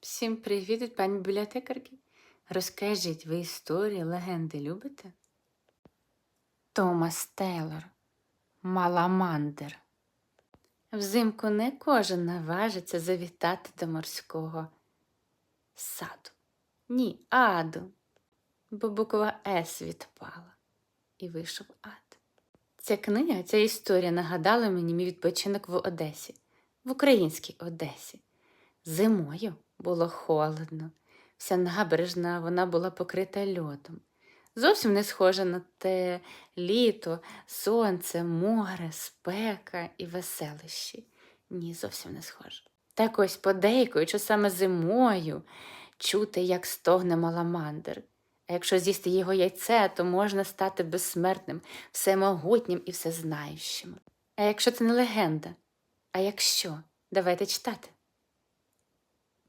Всім привіт, пані бібліотекарки. Розкажіть, ви історії, легенди любите? Томас Тейлор, Маламандер. Взимку не кожен наважиться завітати до морського саду. Ні, аду, бо буква С відпала і вийшов ад. Ця книга, ця історія нагадала мені мій відпочинок в Одесі, в українській Одесі. Зимою було холодно, вся набережна вона була покрита льодом. Зовсім не схожа на те літо, сонце, море, спека і веселищі. Ні, зовсім не схоже. Так ось подейкують, що саме зимою чути, як стогне маламандр. А якщо з'їсти його яйце, то можна стати безсмертним, всемогутнім і всезнаючим. А якщо це не легенда? А якщо? Давайте читати.